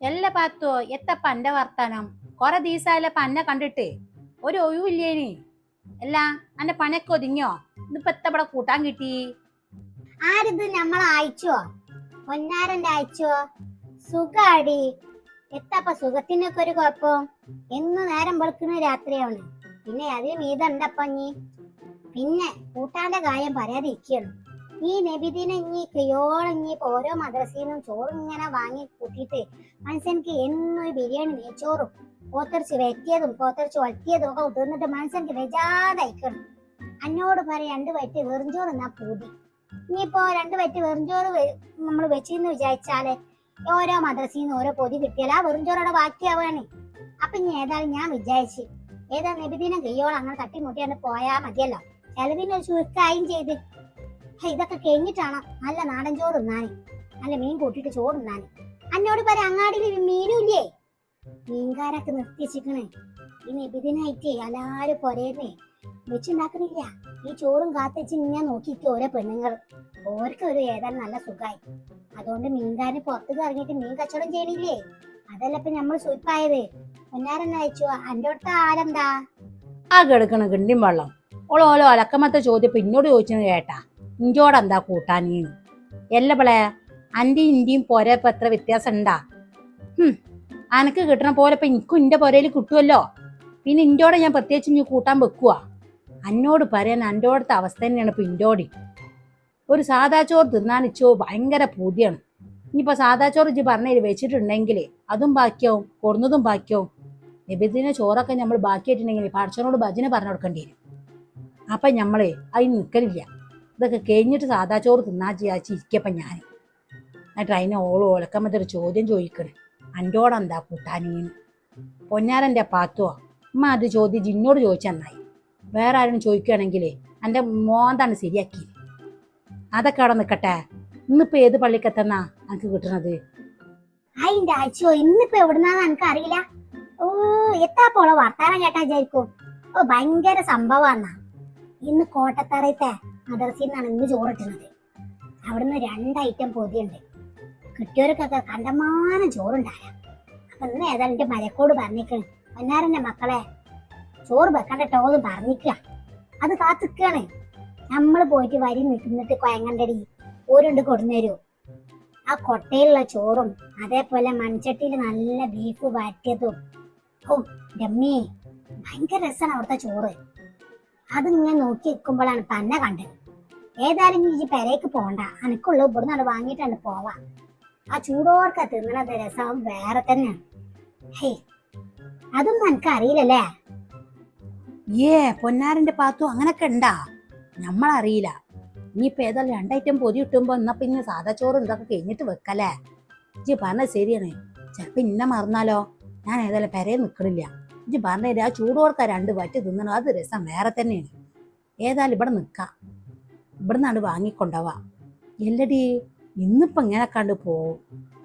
എല്ലാ പാത്തോ എത്തപ്പ എന്റെ വർത്താനം? കുറെ ദിവസമായാലപ്പ പന്നെ കണ്ടിട്ട്. ഒരു ഒഴിവില്ലേനി. അല്ല അന്റെ പണിയൊക്കെ ഒതുങ്ങിയോ? ഇതിപ്പോ എത്തപ്പടെ കൂട്ടാൻ കിട്ടി? ആരിത് നമ്മളെ അയച്ചോ? പൊന്നാരന്റെ അയച്ചോ? സുഖാടി. എത്തപ്പ സുഖത്തിനൊക്കെ ഒരു കുഴപ്പം. എന്ന് നേരം വെളുക്കുന്ന രാത്രിയാണ് പിന്നെ അതിന് മീതുണ്ടപ്പ നീ പിന്നെ കൂട്ടാന്റെ കാര്യം പറയാതിരിക്കണം ഈ നബിദിനെ ഇനി കയ്യോളം ഇനി ഓരോ മദ്രസയിൽ നിന്നും ചോറ് ഇങ്ങനെ വാങ്ങി കൂട്ടിയിട്ട് മനുഷ്യൻക്ക് എന്നൊരു ബിരിയാണി നെയ്ച്ചോറും പോത്തറിച്ച് വെറ്റിയതും പോത്തറിച്ച് വറ്റിയതും ഒക്കെ തിന്നിട്ട് മനുഷ്യൻക്ക് വെജാതയക്കണം. അന്നോട് പറയാം രണ്ട് വയറ്റ് വെറുംചോറ് എന്നാ പൂതി. ഇനിയിപ്പോ രണ്ട് വയറ്റ് വെറുംചോറ് നമ്മൾ വെച്ചിന്ന് വിചാരിച്ചാൽ ഓരോ മദ്രസയിൽ നിന്ന് ഓരോ പൊതി കിട്ടിയാൽ ആ വെറുംചോറോടെ ബാക്കിയാവുകയാണ് അപ്പൊ ഇനി ഏതായാലും ഞാൻ വിചാരിച്ച് ഏതാ നബിദിനം കയ്യോളം അങ്ങനെ തട്ടിമുട്ടിയാണ്ട് പോയാ മതിയല്ലോ. ചെലവിന് ഒരു ചുരുക്കായും ചെയ്ത് ഇതൊക്കെ കഴിഞ്ഞിട്ടാണ്? നല്ല നാടൻ ചോറ് തിന്നാന് നല്ല മീൻ കൂട്ടിട്ട് ചോറ് തിന്നാന് അന്നോട് പറ അങ്ങാടിയിൽ മീനുമില്ലേ മീൻകാരൊക്കെ നിർത്തിച്ചിക്കണേ ഈ നബിദിനായിട്ടേ എല്ലാരും പൊരേന്നേ വെച്ചുണ്ടാക്കുന്നില്ല ഈ ചോറും കാത്തുവെച്ച് ഞാൻ നോക്കിക്ക് ഓരോ പെണ്ണുങ്ങൾ ഓർക്ക് ഒരു ഏതായാലും നല്ല സുഖമായി അതുകൊണ്ട് മീൻകാരന് പുറത്തേക്ക് ഇറങ്ങിയിട്ട് മീൻ കച്ചവടം ചെയ്യണില്ലേ? അതല്ല ഇപ്പൊ നമ്മൾ സുഖായത് പൊന്നാരെന്നെ അയച്ചു. അന്റെ അടുത്ത ആരെന്താ? ആ കിടക്കണ കിണ്ടിയും വെള്ളം. ഓളോ ഓളോ അലക്കമത്തെ ചോദ്യം ഇപ്പൊ എന്നോട് ചോദിച്ചത് കേട്ടാ. ഇഞ്ചോടെന്താ കൂട്ടാനീന്ന് എല്ലപ്പളെ അന്റെ ഇന്ത്യയും പോരെ ഇപ്പൊ എത്ര വ്യത്യാസം ഉണ്ടാ അനക്ക് കിട്ടണ പോലെ ഇപ്പൊ എനിക്കും ഇന്റെ പൊരയിൽ കിട്ടുമല്ലോ പിന്നെ ഇഞ്ചോടെ ഞാൻ പ്രത്യേകിച്ച് ഇനി കൂട്ടാൻ വെക്കുക അന്നോട് പറയാൻ അന്റോടത്തെ അവസ്ഥ തന്നെയാണ് ഇപ്പൊ ഇഞ്ചോടി ഒരു സാദാ ചോറ് തിന്നാൻ ഇച്ചോ ഭയങ്കര പൂതിയാണ്. ഇനിയിപ്പോ സാദാ ചോറ് ഇജ്ജ് പറഞ്ഞതിൽ വെച്ചിട്ടുണ്ടെങ്കിൽ അതും ബാക്കിയാവും കൊടുന്നതും ബാക്കിയാവും. നബിദിന ചോറൊക്കെ നമ്മൾ ബാക്കിയായിട്ടുണ്ടെങ്കിൽ പാടച്ചോനോട് ഭജന പറഞ്ഞു കൊടുക്കേണ്ടി വരും. അപ്പൊ നമ്മൾ അതിന് നിൽക്കലില്ല ഇതൊക്കെ കഴിഞ്ഞിട്ട് സാദാ ചോറ് തിന്നാ ഇരിക്കപ്പം ഞാൻ എന്നിട്ട് അതിനെ ഓൾ ഓലക്കമ്മത്തെ ഒരു ചോദ്യം ചോദിക്കണേ. അന്റോടെന്താ കൂട്ടാനീന്ന്? പൊന്നാരന്റെ പാത്തുവോ? അമ്മ അത് ചോദ്യം ജിന്നോട് ചോദിച്ചെന്നായി വേറെ ആരും ചോദിക്കുകയാണെങ്കിൽ എന്റെ മോന്താണ് ശരിയാക്കി. അതൊക്കെ അവിടെ നിൽക്കട്ടെ ഇന്നിപ്പോ ഏത് പള്ളിക്കെത്തന്നാ എനിക്ക് കിട്ടണത്? അതിന്റെ അച്ഛോ ഇന്നിപ്പോ എവിടുന്നാന്ന് എനിക്ക് അറിയില്ല? ഓ എത്താപ്പോളോ വർത്താനം കേട്ടാ വിചാരിക്കും. ഓ ഭയങ്കര സംഭവാന്നാ. ഇന്ന് കോട്ടത്തറയത്തെ മദർസിൽ നിന്നാണ് ഇന്ന് ചോറിട്ടുന്നത്. അവിടുന്ന് രണ്ട് ഐറ്റം പൊതിയുണ്ട്. കിട്ടിയവർക്കൊക്കെ കണ്ടമാനം ചോറുണ്ടായ. അപ്പൊ ഇന്ന് ഏതായാലും എന്റെ മരക്കോട് പറഞ്ഞേക്കണ് പൊന്നാരന്റെ മക്കളെ? ചോറ് വെക്കണ്ടട്ടോ എന്ന് പറഞ്ഞിക്ക അത് കാത്തിക്കാണ്. നമ്മൾ പോയിട്ട് വരി നിൽക്കുന്നിട്ട് കൊയങ്ങണ്ടടി. ഓരുണ്ട് കൊടുന്നേരൂ ആ കൊട്ടയിലുള്ള ചോറും അതേപോലെ മൺചട്ടിയിൽ നല്ല ബീഫ് വാറ്റിയതും ഓ രമ്മി ഭയങ്കര രസമാണ് അവിടുത്തെ ചോറ്. അതിങ്ങനെ നോക്കി നിൽക്കുമ്പോഴാണ് തന്നെ കണ്ടത്. ഏതായാലും ഈ പെരയ്ക്ക് പോണ്ട. അനക്കുള്ളൂ. ഇവിടുന്ന് അവിടെ വാങ്ങിയിട്ടാണ് പോവാ. ആ ചൂടോർക്ക തിന്നണത് രസം? വേറെ തന്നെ ഹേ അതൊന്നും എനിക്ക് അറിയില്ലല്ലേ? ഏ പൊന്നാരന്റെ പാത്തു അങ്ങനൊക്കെ ഉണ്ടാ? നമ്മളറിയില്ല. ഇനിയിപ്പോ ഏതായാലും രണ്ടൈറ്റം പൊതി കിട്ടുമ്പോ എന്നാ പിന്നെ സാധാ ചോറ് ഇതൊക്കെ കഴിഞ്ഞിട്ട് വെക്കല്ലേ? ഇജ്ജ് പറഞ്ഞത് ശരിയാണ്. ചിലപ്പോ ഇന്ന മറന്നാലോ? ഞാൻ ഏതായാലും പെരയെ നിക്കണില്ല. ഇജ്ജ് പറഞ്ഞ ആ ചൂടോർക്ക രണ്ട് വറ്റി തിന്നണോ. അത് രസം വേറെ തന്നെയാണ്. ഏതായാലും ഇവിടെ നിക്കാം. ഇവിടെ നിന്നാണ് വാങ്ങിക്കൊണ്ടവാ. എല്ലടി ഇന്നിപ്പോ ഇങ്ങനെ കണ്ട് പോവും.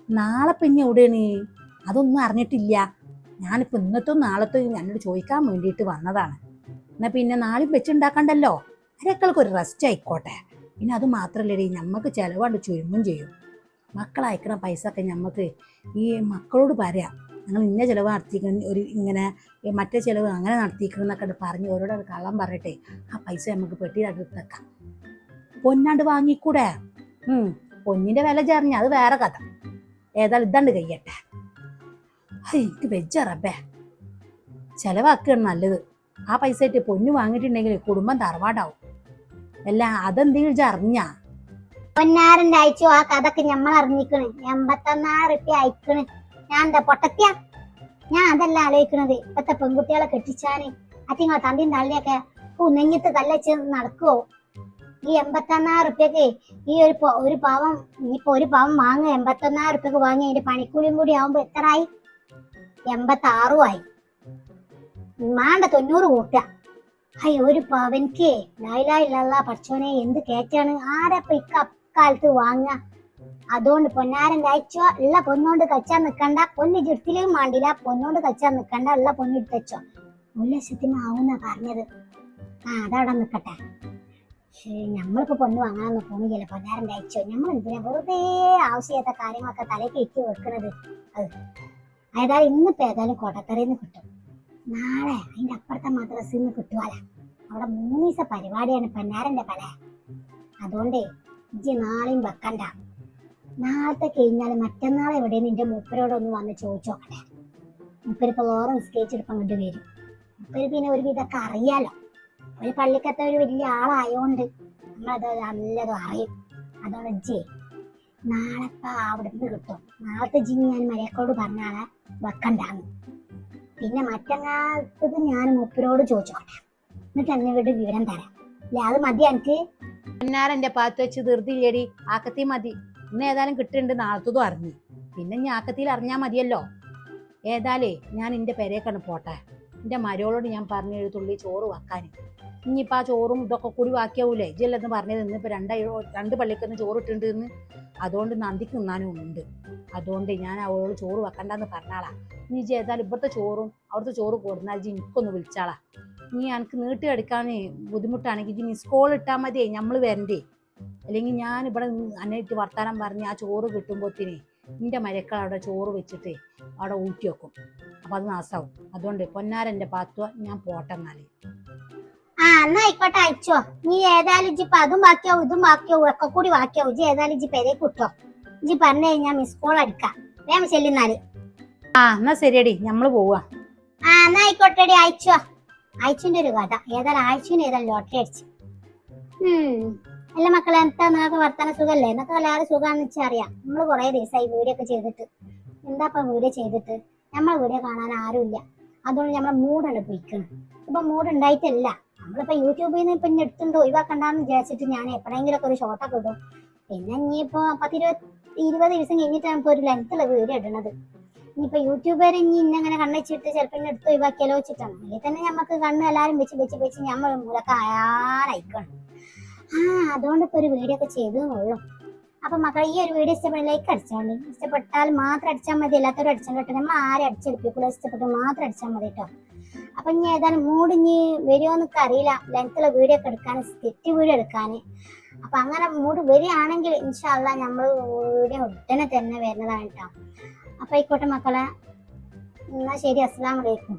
നാളെ പിന്നെ എവിടെയാണ്? അതൊന്നും അറിഞ്ഞിട്ടില്ല. ഞാനിപ്പോ ഇന്നത്തും നാളത്തും എന്നോട് ചോദിക്കാൻ വേണ്ടിയിട്ട് വന്നതാണ്. എന്നാ പിന്നെ നാളെയും വെച്ചുണ്ടാക്കണ്ടല്ലോ? അരക്കൾക്ക് ഒരു റെസ്റ്റ് ആയിക്കോട്ടെ. പിന്നെ അത് മാത്രല്ലടി നമുക്ക് ചിലവാണ്ട് ചുരുങ്ങും ചെയ്യും. മക്കളയക്കണ പൈസ ഒക്കെ നമുക്ക് ഈ മക്കളോട് പറയാം. ഞങ്ങൾ ഇന്ന ചിലവ് നടത്തിക്കുന്ന ഒരു ഇങ്ങനെ മറ്റേ ചിലവ് അങ്ങനെ നടത്തിക്കണം എന്നൊക്കെ പറഞ്ഞ് ഓരോട് കള്ളം പറയട്ടെ ആ പൈസ നമുക്ക് പെട്ടിയിലാക്കി വെക്കാം. പൊന്നാണ്ട് വാങ്ങിക്കൂടെ? ഉം. പൊന്നിന്റെ വില ചേർഞ്ഞ അത് വേറെ കഥ. ഏതായാലും ഇതാണ്ട് കഴിയട്ടെ. ഹൈ, എനിക്ക് വെച്ച റബ്ബേ. ചെലവാക്കുകയാണ് നല്ലത്. ആ പൈസ ആയിട്ട് പൊന്നു വാങ്ങിയിട്ടുണ്ടെങ്കിൽ കുടുംബം തറവാടാവും. അല്ല അതെന്തെങ്കിലും അറിഞ്ഞ? പൊന്നാരന്റെ അയച്ചു ആ കഥക്ക് നമ്മൾ അറിഞ്ഞിക്കണ് എൺപത്തൊന്നായിരം റുപ്യ അയക്കണ്. ഞാൻ എന്താ പൊട്ടത്തിയ? ഞാൻ അതല്ല ആലോചിക്കണത്. ഇപ്പത്തെ പെൺകുട്ടികളെ കെട്ടിച്ചാന്. അറ്റിങ്ങോ തന്തിയും തള്ളിയൊക്കെ നെഞ്ഞത്ത് കല്ലച്ച് നടക്കുവോ? ഈ എൺപത്തൊന്നായിരം റുപ്യക്ക് ഈ ഒരു ഒരു പാവം ഇനിയിപ്പോ ഒരു പാവം വാങ്ങുക എൺപത്തൊന്നായിരം റുപ്യക്ക് വാങ്ങി അതിന്റെ പണിക്കൂലിയും കൂടി ആവുമ്പോ എത്ര ആയി എൺപത്തി ആയി മാണ്ട തൊണ്ണൂറ് കൂട്ടുക. അയ്യോ ഒരു പവൻക്ക് ലൈലായില്ലാ പഠിച്ചോനെ എന്ത് കേറ്റാണ് ആരപ്പ ഇക്കാലത്ത് വാങ്ങ അതുകൊണ്ട് പൊന്നാരം കഴിച്ചോ ഉള്ള പൊന്നോണ്ട് കച്ചാൻ നിക്കണ്ട. പൊന്ന് ചുരുത്തിലും മാണ്ടില്ല. പൊന്നോണ്ട് കച്ചാൻ നിക്കണ്ട. ഉള്ള പൊന്നിട്ട് വെച്ചോ ഒരു ലക്ഷത്തിന് പറഞ്ഞത്. ആ അതവിടെ നിക്കട്ടെ. ശ്ശേ, നമ്മളിപ്പോ പൊന്ന് വാങ്ങാനൊന്നും പോണില്ല പൊന്നാരന്റെ അയച്ചോ? നമ്മൾ എന്തിനാ വെറുതെ ആവശ്യമില്ലാത്ത കാര്യങ്ങളൊക്കെ തലയ്ക്ക് ഇട്ട് വെക്കണത്? അത് ഏതായാലും ഇന്നിപ്പോ ഏതായാലും കൊടക്കരയിൽ നിന്ന് കിട്ടും. നാളെ അതിന്റെ അപ്പുറത്തെ മദ്രസിൽ നിന്ന് കിട്ടുവാല അവിടെ മൂന്ന് ദിവസ പരിപാടിയാണ് പന്നാരന്റെ പല അതുകൊണ്ട് ഇജ്ജ് നാളെയും വെക്കണ്ട. നാളത്തെ കഴിഞ്ഞാൽ മറ്റന്നാൾ എവിടെ നിന്റെ മൂപ്പരോടൊന്ന് വന്ന് ചോദിച്ചോക്കട്ടെ മൂപ്പരിപ്പോ വേറെ നിസ്കരിച്ചെടുപ്പം അങ്ങോട്ട് വരും. മൂപ്പര് പിന്നെ ഒരു വിധമൊക്കെ അറിയാലോ. ഒരു പള്ളിക്കത്തെ ഒരു വലിയ ആളായോണ്ട് നമ്മളത് നല്ലതും അറിയും. അതുകൊണ്ട് ജെ നാളെ ഇപ്പൊ അവിടുന്ന് കിട്ടും. നാളത്തെ ജി ഞാൻ മരക്കോട് പറഞ്ഞാളെ വെക്കണ്ടാന്ന്. പിന്നെ മറ്റന്നാളത്തത് ഞാൻ മൂപ്പരോട് ചോദിച്ചോട്ടെ. എന്നിട്ട് എന്നിവിടെ വിവരം തരാം. അല്ലെ? അത് മതി എനിക്ക് പൊന്നാരന്റെ പാത്ത് വെച്ച് ധൃതിയില്ലേടി? ആക്കത്തി മതി. ഇന്ന് ഏതായാലും കിട്ടുന്നുണ്ട് നാളത്തതും അറിഞ്ഞു. പിന്നെ ഞാൻ ആക്കത്തിയിൽ അറിഞ്ഞാൽ മതിയല്ലോ. ഏതായാലേ ഞാൻ എന്റെ പെരേക്കാണ് പോട്ടെ. എന്റെ മരോളോട് ഞാൻ പറഞ്ഞു ഒരു തുള്ളി ചോറ് വെക്കാൻ ഇനിയിപ്പോൾ ആ ചോറും ഇതൊക്കെ കൂടി ബാക്കിയാവൂലേ? ഇജല്ലെന്ന് പറഞ്ഞത് ഇപ്പം രണ്ടായി രണ്ട് പള്ളിക്കൊന്ന് ചോറ് ഇട്ടിട്ടുണ്ട് എന്ന് അതുകൊണ്ട് നന്ദിക്ക് നിന്നാനും ഉണ്ട്. അതുകൊണ്ട് ഞാൻ അവളോട് ചോറ് വെക്കണ്ടെന്ന് പറഞ്ഞാളാ ഇനി ചെയ്താൽ ഇവിടുത്തെ ചോറും അവിടുത്തെ ചോറ് കൊടുന്നാൽ ഇജ്ജ് എനിക്കൊന്ന് വിളിച്ചാളാ. ഇനി എനിക്ക് നീട്ടി എടുക്കാൻ ബുദ്ധിമുട്ടാണെങ്കിൽ ഇജ്ജ് മിസ് കോൾ ഇട്ടാൽ മതിയേ നമ്മൾ വരണ്ടേ? അല്ലെങ്കിൽ ഞാൻ ഇവിടെ അന്നേറ്റ് വർത്താനം പറഞ്ഞ് ആ ചോറ് കിട്ടുമ്പോഴത്തേനെ എന്റെ മരക്കൾ അവിടെ ചോറ് വെച്ചിട്ട് അവിടെ ഊറ്റി വെക്കും അപ്പം അത് നാസാവും. അതുകൊണ്ട് പൊന്നാരന്റെ പാത്തുവ ഞാൻ പോട്ടെന്നാൽ ആ എന്നാ ആയിക്കോട്ടെ അയച്ചോ. നീ ഏതായാലും ജിപ്പ ഇപ്പൊ അതും ബാക്കിയാവും ഇതും ബാക്കിയാവും ഒക്കെ കൂടി ബാക്കിയാവും. ജി ഏതായാലും ജി പെരേ കിട്ടോ ജി പറഞ്ഞു കഴിഞ്ഞാ മിസ് കോൾ അടിക്കാം. വേഗം ചെല്ലുന്നാൽ ആ എന്നാ ശരിയടി നമ്മൾ പോവാ. ആ എന്നാ ആയിക്കോട്ടെടി അയച്ചോ. അയച്ചിന്റെ ഒരു കഥ. ഏതായാലും ആഴ്ചയും ഏതായാലും ലോട്ടറി അടിച്ചു. അല്ല മക്കളെ എന്താ നിങ്ങൾക്ക് വർത്തമാന സുഖല്ലേ? എന്നൊക്കെ എല്ലാവരും സുഖാന്ന് വെച്ചാൽ അറിയാം. നമ്മൾ കൊറേ ദിവസമായി വീഡിയോ ഒക്കെ ചെയ്തിട്ട്. എന്താ ഇപ്പൊ വീഡിയോ ചെയ്തിട്ട്? നമ്മൾ വീഡിയോ കാണാൻ ആരും ഇല്ല അതുകൊണ്ട് നമ്മളെ മൂടാണ് പോയിക്കണം. ഇപ്പൊ മൂഡ് ഉണ്ടായിട്ടല്ല. നമ്മളിപ്പോ യൂട്യൂബിൽ നിന്ന് ഇപ്പൊ എടുത്തുണ്ടോ ഒഴിവാക്കണ്ടെന്ന് വിചാരിച്ചിട്ട് ഞാൻ എപ്പോഴെങ്കിലും ഒക്കെ ഒരു ഷോട്ടൊക്കെ ഇടും. പിന്നെ ഇനിയിപ്പോ പത്തിരുപത് ഇരുപത് ദിവസം കഴിഞ്ഞിട്ടാണ് ഇപ്പൊ ഒരു ലെങ്ത്തുള്ള വീഡിയോ ഇടണത് ഇനിയിപ്പോ യൂട്യൂബുകാർ ഇനി ഇന്നങ്ങനെ കണ്ണുവെച്ചിട്ട് ചിലപ്പോൾ ഇന്നെ എടുത്ത് ഒഴിവാക്കിയാലോ വെച്ചിട്ടാണ്. അല്ലെങ്കിൽ തന്നെ നമുക്ക് കണ്ണ് എല്ലാരും വെച്ച് വെച്ച് വെച്ച് നമ്മൾ മൂലൊക്കെ അയാളയക്കണം ആ അതുകൊണ്ട് ഇപ്പൊ ഒരു വീഡിയോ ഒക്കെ ചെയ്തു ഉള്ളൂ. അപ്പൊ മക്കളെ ഈ ഒരു വീഡിയോ ഇഷ്ടപ്പെട്ട ലൈക്ക് അടിച്ചോണ്ട് ഇഷ്ടപ്പെട്ടാൽ മാത്രം അടിച്ചാൽ മതി. എല്ലാത്തവരും അടിച്ചാൽ കേട്ടോ നമ്മൾ ആരും അടിച്ചെടുപ്പിക്കുള്ളൂ ഇഷ്ടപ്പെട്ട് മാത്രം അടിച്ചാൽ മതി കേട്ടോ അപ്പൊ ഇനി ഏതാണ് മൂഡ് ഇനി വരുമോന്നൊക്കെ അറിയില്ല. ലെങ്ത്തുള്ള വീഡിയോ ഒക്കെ എടുക്കാൻ സ്കിറ്റ് വീഡിയോ എടുക്കാൻ അപ്പൊ അങ്ങനെ മൂഡ് വരികയാണെങ്കിൽ ഇൻഷാല്ല നമ്മൾ വീഡിയോ ഉടനെ തന്നെ വരുന്നതാണ് കേട്ടോ അപ്പൊ ആയിക്കോട്ടെ മക്കളെ. എന്നാ ശരി. അസ്സലാമലൈക്കും